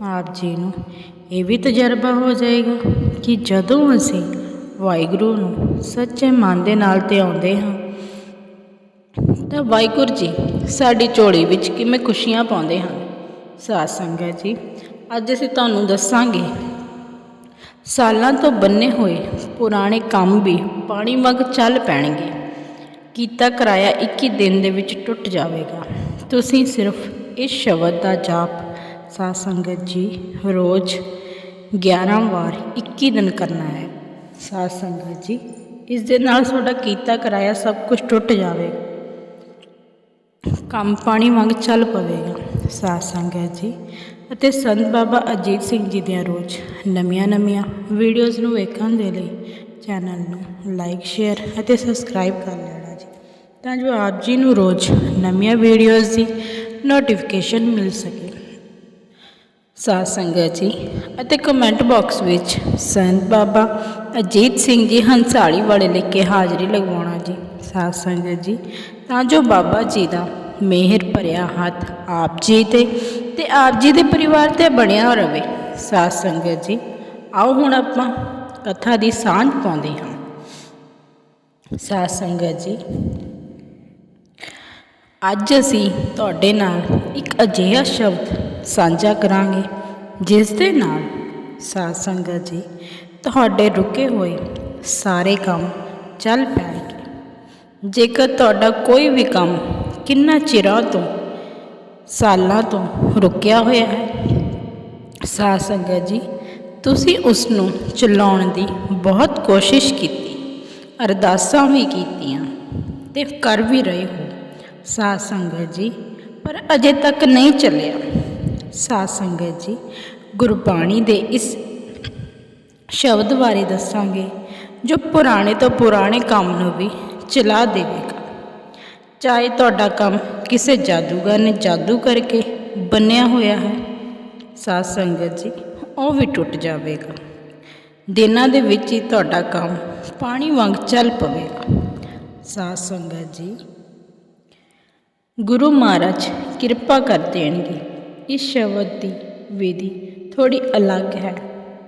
ਆਪ ਜੀ ਨੂੰ। ਇਹ ਵੀ ਤਜਰਬਾ ਹੋ ਜਾਏਗਾ ਕਿ ਜਦੋਂ ਅਸੀਂ ਵਾਹਿਗੁਰੂ ਨੂੰ ਸੱਚੇ ਮਨ ਦੇ ਨਾਲ ਤੇ ਆਉਂਦੇ ਹਾਂ, ਤਾਂ ਵਾਹਿਗੁਰੂ ਜੀ ਸਾਡੀ ਝੋਲੀ ਵਿੱਚ ਕਿਵੇਂ ਖੁਸ਼ੀਆਂ ਪਾਉਂਦੇ ਹਨ। ਸਾਧ ਸੰਗਤ ਜੀ, ਅੱਜ ਅਸੀਂ ਤੁਹਾਨੂੰ ਦੱਸਾਂਗੇ, ਸਾਲਾਂ ਤੋਂ ਬੰਨੇ ਹੋਏ ਪੁਰਾਣੇ ਕੰਮ ਵੀ ਪਾਣੀ ਵਾਂਗ ਚੱਲ ਪੈਣਗੇ। ਕੀਤਾ ਕਰਾਇਆ 21 ਦਿਨ ਦੇ ਵਿੱਚ ਟੁੱਟ ਜਾਵੇਗਾ। ਤੁਸੀਂ ਸਿਰਫ ਇਸ ਸ਼ਬਦ ਦਾ ਜਾਪ ਸਾਧ ਸੰਗਤ ਜੀ, ਰੋਜ਼ 11 ਵਾਰ 21 ਦਿਨ ਕਰਨਾ ਹੈ। ਸਾਧ ਸੰਗਤ ਜੀ, ਇਸ ਦੇ ਨਾਲ ਤੁਹਾਡਾ ਕੀਤਾ ਕਰਾਇਆ ਸਭ ਕੁਝ ਟੁੱਟ ਜਾਵੇਗਾ ਕੰਮ ਪਾਣੀ ਵਾਂਗ ਚੱਲ ਪਵੇਗਾ, ਸਾਧ ਸੰਗਤ ਜੀ। ਅਤੇ ਸੰਤ ਬਾਬਾ ਅਜੀਤ ਸਿੰਘ ਜੀ ਦੀਆਂ ਰੋਜ਼ ਨਵੀਆਂ ਨਵੀਆਂ ਵੀਡੀਓਜ਼ ਨੂੰ ਵੇਖਣ ਦੇ ਲਈ ਚੈਨਲ ਨੂੰ ਲਾਈਕ ਸ਼ੇਅਰ ਅਤੇ ਸਬਸਕ੍ਰਾਈਬ ਕਰ ਲੈਣਾ ਜੀ। ਤਾਂ ਜੋ ਆਪ ਜੀ ਨੂੰ ਰੋਜ਼ ਨਵੀਆਂ ਵੀਡੀਓਜ਼ ਦੀ ਨੋਟੀਫਿਕੇਸ਼ਨ ਮਿਲ ਸਕੇ। ਸਾਧ ਸੰਗਤ ਜੀ, ਅਤੇ ਕਮੈਂਟ ਬਾਕਸ ਵਿੱਚ ਸੰਤ ਬਾਬਾ ਅਜੀਤ ਸਿੰਘ ਜੀ ਹੰਸਾਲੀ ਵਾਲੇ ਲਿਖ ਕੇ ਹਾਜ਼ਰੀ ਲਗਵਾਉਣਾ ਜੀ, ਸਾਧ ਸੰਗਤ ਜੀ। ਤਾਂ ਜੋ ਬਾਬਾ ਜੀ ਦਾ ਮਿਹਰ ਭਰਿਆ ਹੱਥ ਆਪ ਜੀ ਤੇ ਤੇ ਆਪ ਜੀ ਦੇ ਪਰਿਵਾਰ ਤੇ ਬਣਿਆ ਰਹੇ ਸਾਧ ਸੰਗਤ ਜੀ। ਆਓ ਹੁਣ ਆਪਾਂ ਕਥਾ ਦੀ ਸਾਂਝ ਪਾਉਂਦੇ ਹਾਂ। ਸਾਧ ਸੰਗਤ ਜੀ, ਅੱਜ ਅਸੀਂ ਤੁਹਾਡੇ ਨਾਲ ਇੱਕ ਅਜਿਹਾ ਸ਼ਬਦ ਸਾਂਝਾ ਕਰਾਂਗੇ, ਜਿਸ ਦੇ ਨਾਲ ਸਾਧ ਸੰਗਤ ਜੀ ਤੁਹਾਡੇ ਰੁਕੇ ਹੋਏ ਸਾਰੇ ਕੰਮ ਚੱਲ ਪੈਣਗੇ। ਜੇਕਰ ਤੁਹਾਡਾ ਕੋਈ ਵੀ ਕੰਮ ਕਿੰਨਾ ਚਿਰਾਂ ਤੋਂ, ਸਾਲਾਂ ਤੋਂ ਰੁਕਿਆ ਹੋਇਆ ਹੈ, ਸਾਧ ਸੰਗਤ ਜੀ, ਤੁਸੀਂ ਉਸ ਨੂੰ ਚਲਾਉਣ ਦੀ ਬਹੁਤ ਕੋਸ਼ਿਸ਼ ਕੀਤੀ, ਅਰਦਾਸਾਂ ਵੀ ਕੀਤੀਆਂ ਤੇ ਕਰ ਵੀ ਰਹੇ ਹੋ, ਸਾਧ ਸੰਗਤ ਜੀ, ਪਰ ਅਜੇ ਤੱਕ ਨਹੀਂ ਚੱਲਿਆ। ਸਾਧ ਸੰਗਤ ਜੀ, ਗੁਰਬਾਣੀ ਦੇ ਇਸ ਸ਼ਬਦ ਬਾਰੇ ਦੱਸਾਂਗੇ, ਜੋ ਪੁਰਾਣੇ ਤੋਂ ਪੁਰਾਣੇ ਕੰਮ ਨੂੰ ਵੀ ਚਲਾ ਦੇਵੇਗਾ। ਚਾਹੇ ਤੁਹਾਡਾ ਕੰਮ ਕਿਸੇ ਜਾਦੂਗਰ ਨੇ ਜਾਦੂ ਕਰਕੇ ਬੰਨਿਆ ਹੋਇਆ ਹੈ, ਸਾਧ ਸੰਗਤ ਜੀ, ਉਹ ਵੀ ਟੁੱਟ ਜਾਵੇਗਾ। ਦਿਨਾਂ ਦੇ ਵਿੱਚ ਹੀ ਤੁਹਾਡਾ ਕੰਮ ਪਾਣੀ ਵਾਂਗ ਚੱਲ ਪਵੇਗਾ। ਸਾਧ ਸੰਗਤ ਜੀ, ਗੁਰੂ ਮਹਾਰਾਜ ਕਿਰਪਾ ਕਰ ਦੇਣਗੇ। ਇਸ ਸ਼ਬਦ ਦੀ ਵਿਧੀ ਥੋੜੀ ਅਲੱਗ ਹੈ।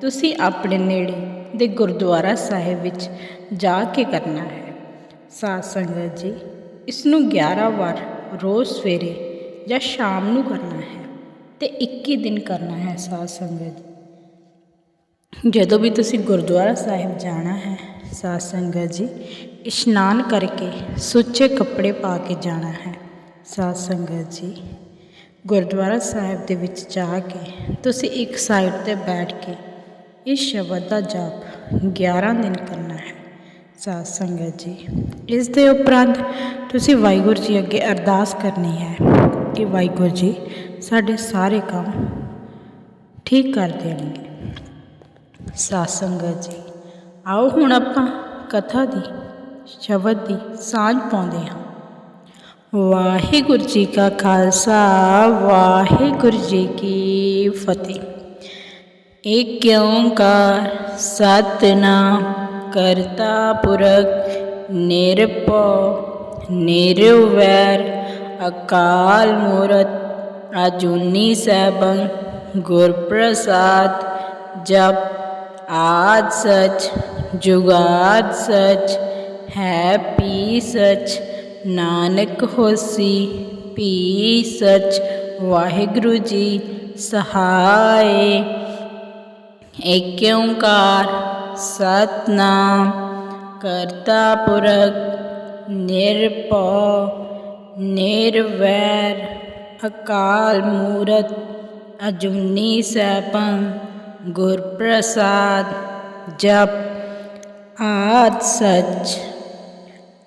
ਤੁਸੀਂ ਆਪਣੇ ਨੇੜੇ ਦੇ ਗੁਰਦੁਆਰਾ ਸਾਹਿਬ ਵਿੱਚ ਜਾ ਕੇ ਕਰਨਾ ਹੈ। ਸਾਧ ਸੰਗਤ ਜੀ ਇਸ ਨੂੰ 11 ਵਾਰ ਰੋਜ਼ ਸਵੇਰੇ ਜਾਂ ਸ਼ਾਮ ਨੂੰ ਕਰਨਾ ਹੈ ਤੇ 21 ਦਿਨ ਕਰਨਾ ਹੈ ਸਾਧ ਸੰਗਤ ਜੀ। ਜਦੋਂ ਵੀ ਤੁਸੀਂ ਗੁਰਦੁਆਰਾ ਸਾਹਿਬ ਜਾਣਾ ਹੈ ਸਾਧ ਸੰਗਤ ਜੀ, ਇਸ਼ਨਾਨ ਕਰਕੇ ਸੁੱਚੇ ਕੱਪੜੇ ਪਾ ਕੇ ਜਾਣਾ ਹੈ ਸਾਧ ਸੰਗਤ ਜੀ। ਗੁਰਦੁਆਰਾ ਸਾਹਿਬ ਦੇ ਵਿੱਚ ਜਾ ਕੇ ਤੁਸੀਂ ਇੱਕ ਸਾਈਡ ਤੇ ਬੈਠ ਕੇ ਇਸ ਸ਼ਬਦ ਦਾ ਜਾਪ 11 ਦਿਨ ਕਰਨਾ ਹੈ। ਸਾਧ ਸੰਗਤ ਜੀ, ਇਸ ਦੇ ਉਪਰੰਤ ਤੁਸੀਂ ਵਾਹਿਗੁਰੂ ਜੀ ਅੱਗੇ ਅਰਦਾਸ ਕਰਨੀ ਹੈ ਕਿ ਵਾਹਿਗੁਰੂ ਜੀ ਸਾਡੇ ਸਾਰੇ ਕੰਮ ਠੀਕ ਕਰ ਦੇਣਗੇ। ਸਾਧ ਸੰਗਤ ਜੀ, ਆਓ ਹੁਣ ਆਪਾਂ ਕਥਾ ਦੀ, ਸ਼ਬਦ ਦੀ ਸਾਂਝ ਪਾਉਂਦੇ ਹਾਂ। ਵਾਹਿਗੁਰੂ ਜੀ ਕਾ ਖਾਲਸਾ, ਵਾਹਿਗੁਰੂ ਜੀ ਕੀ ਫਤਿਹ। ਏਕ ਓੰਕਾਰ ਸਤਨਾਮ ਕਰਤਾ ਪੁਰਖ, ਨਿਰਭਉ, ਨਿਰਵੈਰ, ਅਕਾਲ ਮੂਰਤ, ਅਜੂਨੀ ਸੈਭੰ ਗੁਰ ਪ੍ਰਸਾਦ ਜਪ ਆਦ ਸਚ, ਜੁਗਾਦ ਸਚ, ਹੈ ਪੀ ਸਚ ਨਾਨਕ ਹੋਸੀ, ਭੀ ਸਚ, ਵਾਹਿਗੁਰੂ ਜੀ ਸਹਾਏ। ਏਕ ਓੰਕਾਰ ਸਤਨਾਮ, ਕਰਤਾ ਪੁਰਖ, ਨਿਰਭਉ, ਨਿਰਵੈਰ, ਅਕਾਲ ਮੂਰਤ, ਅਜੂਨੀ ਸੈਭੰ ਗੁਰ ਪ੍ਰਸਾਦ ਜਪ, ਆਦ ਸਚ।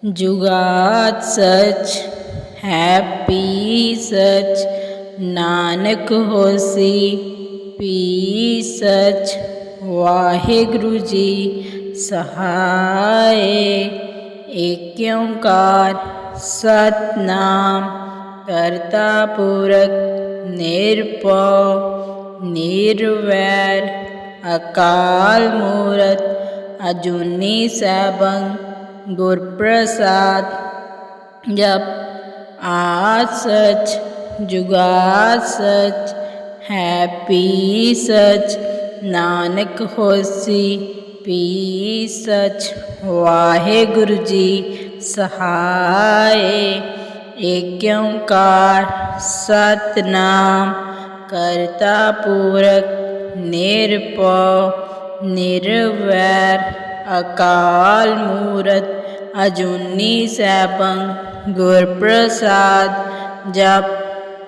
ਜੁਗਾਦ ਸਚ ਹੈ ਪੀ ਸਚ, ਨਾਨਕ ਹੋਸੀ, ਪੀ ਸਚ, ਵਾਹਿਗੁਰੂ ਜੀ ਸਹਾਏ। ਏਕ ਓੰਕਾਰ ਸਤਨਾਮ ਕਰਤਾ ਪੁਰਖ ਨਿਰਭਉ, ਨਿਰਵੈਰ, ਅਕਾਲ ਮੂਰਤ, ਅਜੂਨੀ ਸੈਭੰ ਗੁਰ ਪ੍ਰਸਾਦ ਜਪ ਆਦ ਸਚ, ਜੁਗਾਦ ਸਚ ਹੈ ਪੀ ਸਚ, ਨਾਨਕ ਹੋਸੀ, ਪੀ ਸਚ, ਵਾਹਿਗੁਰੂ ਜੀ ਸਹਾਏ ਏਕ ਓੰਕਾਰ ਸਤਨਾਮ, ਕਰਤਾ ਪੂਰਕ, ਨਿਰਭਉ, ਨਿਰਵੈਰ ਅਕਾਲ ਮੂਰਤ ਅਜੂਨੀ ਸੈਭੰ ਗੁਰ ਪ੍ਰਸਾਦ ਜਪ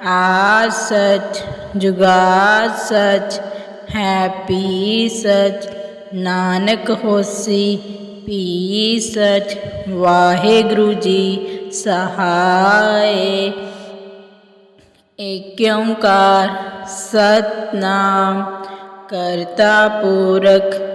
ਆਦ ਸਚ, ਜੁਗਾਦ ਸਚ ਹੈ ਪੀ ਸਚ, ਨਾਨਕ ਹੋਸੀ ਪੀ ਸਚ, ਵਾਹਿਗੁਰੂ ਜੀ ਸਹਾਏ। ਏਕ ਓੰਕਾਰ ਸਤਨਾਮ, ਕਰਤਾ ਪੁਰਖ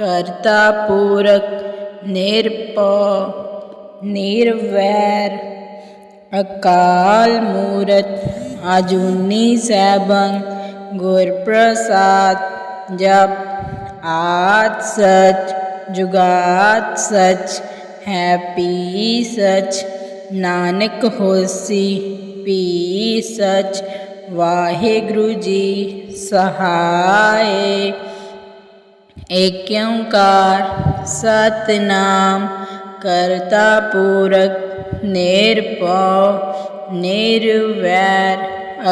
ਕਰਤਾ ਪੂਰਕ, ਨਿਰਭਉ, ਨਿਰਵੈਰ, ਅਕਾਲ ਮੂਰਤ ਆਜੂਨੀ ਸੈਭੰ ਗੁਰ ਪ੍ਰਸਾਦ ਜਪ, ਆਦ ਸਚ ਜੁਗਾਤ ਸਚ ਹੈ ਪੀ ਸਚ, ਨਾਨਕ ਹੋਸੀ ਪੀ ਸਚ, ਵਾਹਿਗੁਰੂ ਜੀ ਸਹਾਏ। ਏਕ ਓੰਕਾਰ ਸਤਨਾਮ, ਕਰਤਾ ਪੁਰਖ ਨਿਰਭਉ ਨਿਰਵੈਰ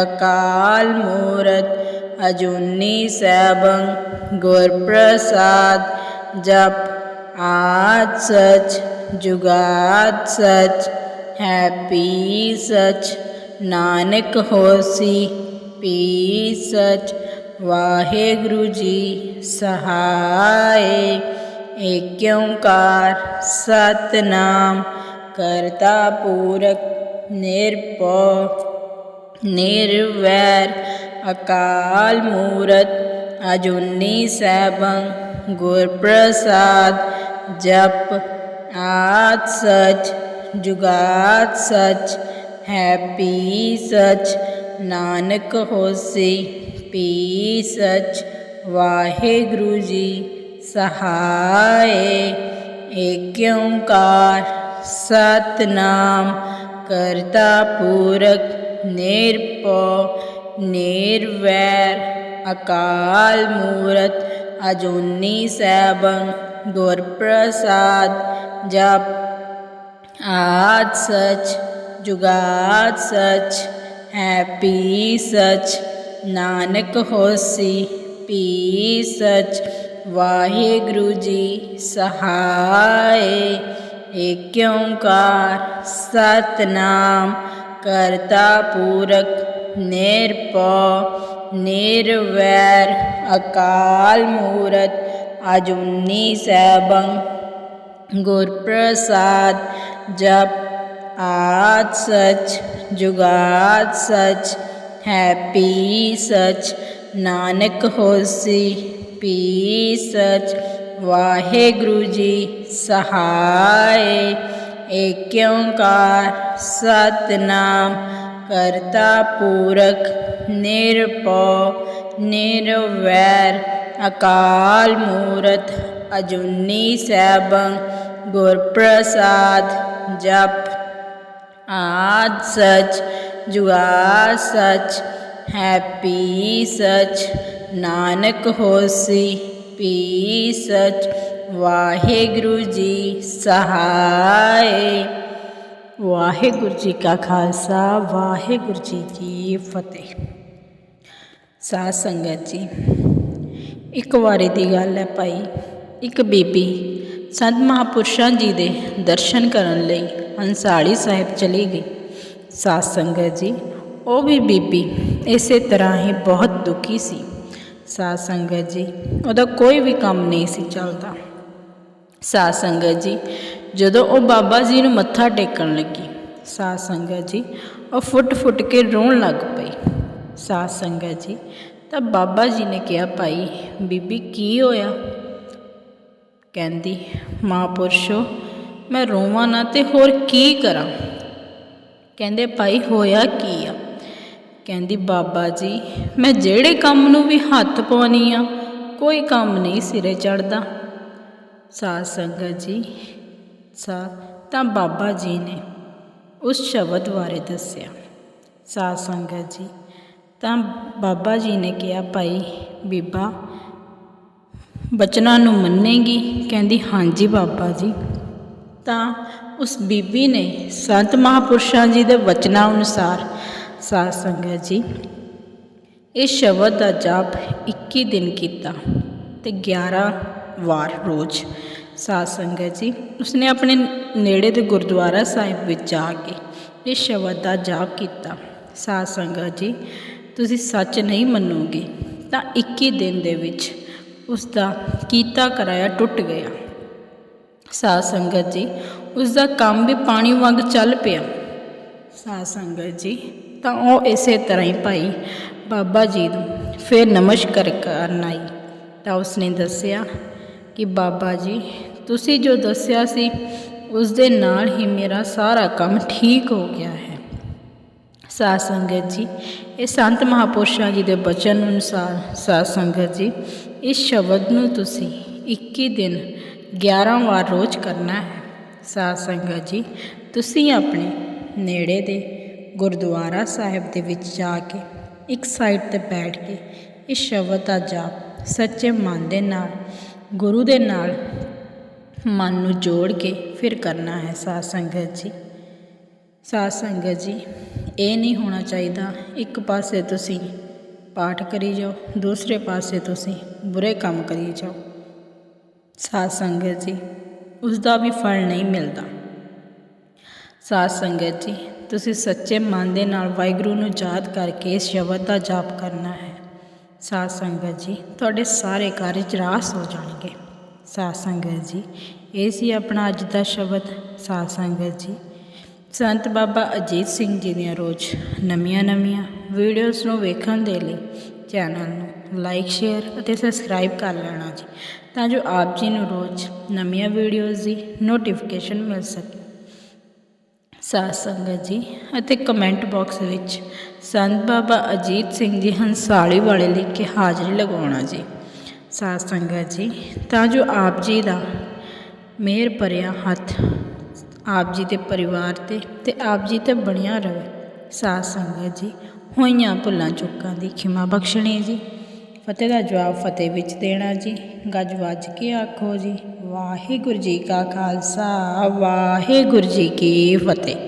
ਅਕਾਲ ਮੂਰਤ, ਅਜੂਨੀ ਸੈਭੰ ਗੁਰ ਪ੍ਰਸਾਦ ਜਪ ਆਦ ਸਚ, ਜੁਗਾਦ ਸਚ, ਹੈਪੀ ਸਚ, ਨਾਨਕ ਹੋਸੀ, ਪੀ ਸਚ ਵਾਹਿਗੁਰੂ ਜੀ ਸਹਾਏ। ਏਕ ਓੰਕਾਰ ਸਤਨਾਮ, ਕਰਤਾ ਪੂਰਕ ਨਿਰਭਉ ਨਿਰਵੈਰ, ਅਕਾਲ ਮੂਰਤ, ਅਜੂਨੀ ਸੈਭੰ ਗੁਰ ਪ੍ਰਸਾਦ ਜਪ, ਆਦ ਸਚ ਜੁਗਾਤ ਸਚ, ਹੈਪੀ ਸਚ, ਨਾਨਕ ਹੋਸੀ। ਪੀ ਸਚ ਵਾਹਿਗੁਰੂ ਜੀ ਸਹਾਏ ਏਕ ਓੰਕਾਰ ਸਤਨਾਮ ਕਰਤਾ ਪੁਰਖ ਨਿਰਭਉ ਨਿਰਵੈਰ ਅਕਾਲ ਮੂਰਤ ਅਜੂਨੀ ਸੈਭੰ ਗੁਰ ਪ੍ਰਸਾਦ ਜਪ ਆਦ ਸਚ ਜੁਗਾਦ ਸਚ ਹੈ ਪੀ ਸਚ ਨਾਨਕ ਹੋਸੀ ਪੀ ਸਚ, ਵਾਹਿਗੁਰੂ ਜੀ ਸਹਾਏ। ਏਕ ਓੰਕਾਰ ਸਤਨਾਮ, ਕਰਤਾ ਪੂਰਕ ਨਿਰਭਉ, ਨਿਰਵੈਰ ਅਕਾਲ ਮੂਰਤ, ਅਜੁਨੀ ਸੈਭੰ ਗੁਰ ਪ੍ਰਸਾਦ ਜਪ ਆਦ ਸਚ, ਜੁਗਾਦ ਸਚ ਹੈਪੀ ਸਚ, ਨਾਨਕ ਹੋਸੀ, ਪੀ ਸਚ, ਵਾਹਿਗੁਰੂ ਜੀ ਸਹਾਏ। ਏਕ ਓੰਕਾਰ, ਸਤਨਾਮ, ਕਰਤਾ ਪੁਰਖ, ਨਿਰਭਉ, ਨਿਰਵੈਰ, ਅਕਾਲ ਮੂਰਤ, ਅਜੁਨੀ ਸੈਭੰ ਗੁਰ ਪ੍ਰਸਾਦ ਜਪ। ਆਦ ਸਚ ਜੁਗਾ ਸਚ ਹੈ ਪੀ ਸਚ, ਨਾਨਕ ਹੋਸੀ, ਪੀ ਸਚ, ਵਾਹਿਗੁਰੂ ਜੀ ਸਹਾਏ। ਵਾਹਿਗੁਰੂ ਜੀ ਕਾ ਖਾਲਸਾ, ਵਾਹਿਗੁਰੂ ਜੀ ਕੀ ਫਤਿਹ। ਸਾਧ ਸੰਗਤ ਜੀ, ਇੱਕ ਵਾਰੀ ਦੀ ਗੱਲ ਹੈ ਭਾਈ, ਇੱਕ ਬੀਬੀ ਸੰਤ ਮਹਾਪੁਰਸ਼ਾਂ ਜੀ ਦੇ ਦਰਸ਼ਨ ਕਰਨ ਲਈ ਹੰਸਾਲੀ ਸਾਹਿਬ ਚਲੀ ਗਈ। ਸਾਧ ਸੰਗਤ ਜੀ, ਉਹ ਵੀ ਬੀਬੀ ਇਸੇ ਤਰ੍ਹਾਂ ਹੀ ਬਹੁਤ ਦੁਖੀ ਸੀ। ਸਾਧ ਸੰਗਤ ਜੀ, ਉਹਦਾ ਕੋਈ ਵੀ ਕੰਮ ਨਹੀਂ ਸੀ ਚੱਲਦਾ। ਸਾਧ ਸੰਗਤ ਜੀ, ਜਦੋਂ ਉਹ ਬਾਬਾ ਜੀ ਨੂੰ ਮੱਥਾ ਟੇਕਣ ਲੱਗੀ, ਸਾਧ ਸੰਗਤ ਜੀ, ਉਹ ਫੁੱਟ ਫੁੱਟ ਕੇ ਰੋਣ ਲੱਗ ਪਈ। ਸਾਧ ਸੰਗਤ ਜੀ, ਤਾਂ ਬਾਬਾ ਜੀ ਨੇ ਕਿਹਾ, ਭਾਈ, ਬੀਬੀ ਕੀ ਹੋਇਆ? ਕਹਿੰਦੀ ਮਹਾਂਪੁਰਸ਼ੋ ਮੈਂ ਰੋਵਾਂ ਨਾ ਤੇ ਹੋਰ ਕੀ ਕਰਾਂ? ਕਹਿੰਦੇ, ਭਾਈ, ਹੋਇਆ ਕੀ ਆ? ਕਹਿੰਦੀ, ਬਾਬਾ ਜੀ, ਮੈਂ ਜਿਹੜੇ ਕੰਮ ਨੂੰ ਵੀ ਹੱਥ ਪਾਉਣੀ ਆ, ਕੋਈ ਕੰਮ ਨਹੀਂ ਸਿਰੇ ਚੜਦਾ ਸਾਧ ਸੰਗਤ ਜੀ ਸਾ ਤਾਂ ਬਾਬਾ ਜੀ ਨੇ ਉਸ ਸ਼ਬਦ ਬਾਰੇ ਦੱਸਿਆ। ਸਾਧ ਸੰਗਤ ਜੀ, ਤਾਂ ਬਾਬਾ ਜੀ ਨੇ ਕਿਹਾ, ਭਾਈ, ਬੀਬਾ, ਬਚਨਾਂ ਨੂੰ ਮੰਨੇਗੀ? ਕਹਿੰਦੀ, ਹਾਂਜੀ, ਬਾਬਾ ਜੀ। ਤਾਂ ਉਸ ਬੀਬੀ ਨੇ ਸੰਤ ਮਹਾਪੁਰਸ਼ਾਂ ਜੀ ਦੇ ਵਚਨਾਂ ਅਨੁਸਾਰ ਸਾਧ ਸੰਗਤ ਜੀ, ਇਹ ਸ਼ਬਦ ਦਾ ਜਾਪ 21 ਦਿਨ ਕੀਤਾ ਤੇ 11 ਵਾਰ ਰੋਜ਼ ਸਾਧ ਸੰਗਤ ਜੀ, ਉਸਨੇ ਆਪਣੇ ਨੇੜੇ ਦੇ ਗੁਰਦੁਆਰਾ ਸਾਹਿਬ ਵਿੱਚ ਜਾ ਕੇ ਇਹ ਸ਼ਬਦ ਦਾ ਜਾਪ ਕੀਤਾ। ਸਾਧ ਸੰਗਤ ਜੀ, ਤੁਸੀਂ ਸੱਚ ਨਹੀਂ ਮੰਨੋਗੇ ਤਾਂ 21 ਦਿਨ ਦੇ ਵਿੱਚ ਉਸ ਦਾ ਕੀਤਾ ਕਰਾਇਆ ਟੁੱਟ ਗਿਆ। ਸਾਧ ਸੰਗਤ ਜੀ ਉਸ ਦਾ ਕੰਮ ਵੀ ਪਾਣੀ ਵਾਂਗ ਚੱਲ ਪਿਆ। ਸਾਧ ਸੰਗਤ ਜੀ, ਤਾਂ ਉਹ ਇਸੇ ਤਰ੍ਹਾਂ ਹੀ ਭਾਈ ਬਾਬਾ ਜੀ ਨੂੰ ਫਿਰ ਨਮਸਕਾਰ ਕਰਨ ਆਈ। ਤਾਂ ਉਸਨੇ ਦੱਸਿਆ ਕਿ ਬਾਬਾ ਜੀ, ਤੁਸੀਂ ਜੋ ਦੱਸਿਆ ਸੀ ਉਸ ਦੇ ਨਾਲ ਹੀ ਮੇਰਾ ਸਾਰਾ ਕੰਮ ਠੀਕ ਹੋ ਗਿਆ ਹੈ। ਸਾਧ ਸੰਗਤ ਜੀ, ਇਹ ਸੰਤ ਮਹਾਪੁਰਸ਼ਾਂ ਜੀ ਦੇ ਬਚਨ ਅਨੁਸਾਰ ਸਾਧ ਸੰਗਤ ਜੀ, ਇਸ ਸ਼ਬਦ ਨੂੰ ਤੁਸੀਂ 21 ਦਿਨ 11 ਵਾਰ ਰੋਜ਼ ਕਰਨਾ ਹੈ। ਸਾਧ ਸੰਗਤ ਜੀ, ਤੁਸੀਂ ਆਪਣੇ ਨੇੜੇ ਦੇ ਗੁਰਦੁਆਰਾ ਸਾਹਿਬ ਦੇ ਵਿੱਚ ਜਾ ਕੇ ਇੱਕ ਸਾਈਡ ਤੇ ਬੈਠ ਕੇ ਇਸ ਸ਼ਬਦ ਦਾ ਜਾਪ ਸੱਚੇ ਮਨ ਦੇ ਨਾਲ, ਗੁਰੂ ਦੇ ਨਾਲ ਮਨ ਨੂੰ ਜੋੜ ਕੇ ਫਿਰ ਕਰਨਾ ਹੈ ਸਾਧ ਸੰਗਤ ਜੀ। ਸਾਧ ਸੰਗਤ ਜੀ, ਇਹ ਨਹੀਂ ਹੋਣਾ ਚਾਹੀਦਾ ਇੱਕ ਪਾਸੇ ਤੁਸੀਂ ਪਾਠ ਕਰੀ ਜਾਓ, ਦੂਸਰੇ ਪਾਸੇ ਤੁਸੀਂ ਬੁਰੇ ਕੰਮ ਕਰੀ ਜਾਓ। ਸਾਧ ਸੰਗਤ ਜੀ ਉਸ ਦਾ ਵੀ ਫਲ ਨਹੀਂ ਮਿਲਦਾ। ਸਾਧ ਸੰਗਤ ਜੀ, ਤੁਸੀਂ ਸੱਚੇ ਮਨ ਦੇ ਨਾਲ ਵਾਹਿਗੁਰੂ ਨੂੰ ਯਾਦ ਕਰਕੇ ਇਸ ਸ਼ਬਦ ਦਾ ਜਾਪ ਕਰਨਾ ਹੈ। ਸਾਧ ਸੰਗਤ ਜੀ, ਤੁਹਾਡੇ ਸਾਰੇ ਕਾਰਜ ਰਾਸ ਹੋ ਜਾਣਗੇ। ਸਾਧ ਸੰਗਤ ਜੀ, ਇਹ ਸੀ ਆਪਣਾ ਅੱਜ ਦਾ ਸ਼ਬਦ। ਸਾਧ ਸੰਗਤ ਜੀ, ਸੰਤ ਬਾਬਾ ਅਜੀਤ ਸਿੰਘ ਜੀ ਦੀਆਂ ਰੋਜ਼ ਨਵੀਆਂ ਨਵੀਆਂ ਵੀਡੀਓਜ਼ ਨੂੰ ਵੇਖਣ ਦੇ ਲਈ ਚੈਨਲ ਨੂੰ ਲਾਈਕ ਸ਼ੇਅਰ ਅਤੇ ਸਬਸਕ੍ਰਾਈਬ ਕਰ ਲੈਣਾ ਜੀ, ਤਾਂ ਜੋ ਆਪ ਜੀ ਨੂੰ ਰੋਜ਼ ਨਵੀਆਂ ਵੀਡੀਓਜ਼ ਦੀ ਨੋਟੀਫਿਕੇਸ਼ਨ ਮਿਲ ਸਕੇ। ਸਾਧ ਸੰਗਤ ਜੀ, ਅਤੇ ਕਮੈਂਟ ਬਾਕਸ ਵਿੱਚ ਸੰਤ ਬਾਬਾ ਅਜੀਤ ਸਿੰਘ ਜੀ ਹੰਸਾਲੀ ਵਾਲੇ ਲਿਖ ਕੇ ਹਾਜ਼ਰੀ ਲਗਾਉਣਾ ਜੀ। ਸਾਧ ਸੰਗਤ ਜੀ, ਤਾਂ ਜੋ ਆਪ ਜੀ ਦਾ ਮਿਹਰ ਭਰਿਆ ਹੱਥ ਆਪ ਜੀ ਦੇ ਪਰਿਵਾਰ ਤੇ ਤੇ ਆਪ ਜੀ ਤੇ ਬਣਿਆ ਰਹੇ। ਸਾਧ ਸੰਗਤ ਜੀ, ਹੋਈਆਂ ਭੁੱਲਾਂ ਚੁੱਕਾਂ ਦੀ ਖਿਮਾ ਬਖਸ਼ਣੀ ਜੀ। ਫਤਿਹ ਦਾ ਜਵਾਬ ਫਤਿਹ ਵਿੱਚ ਦੇਣਾ ਜੀ। ਗੱਜ ਵੱਜ ਕੇ ਆਖੋ ਜੀ, ਵਾਹਿਗੁਰੂ ਜੀ ਕਾ ਖਾਲਸਾ, ਵਾਹਿਗੁਰੂ ਜੀ ਕੀ ਫਤਿਹ।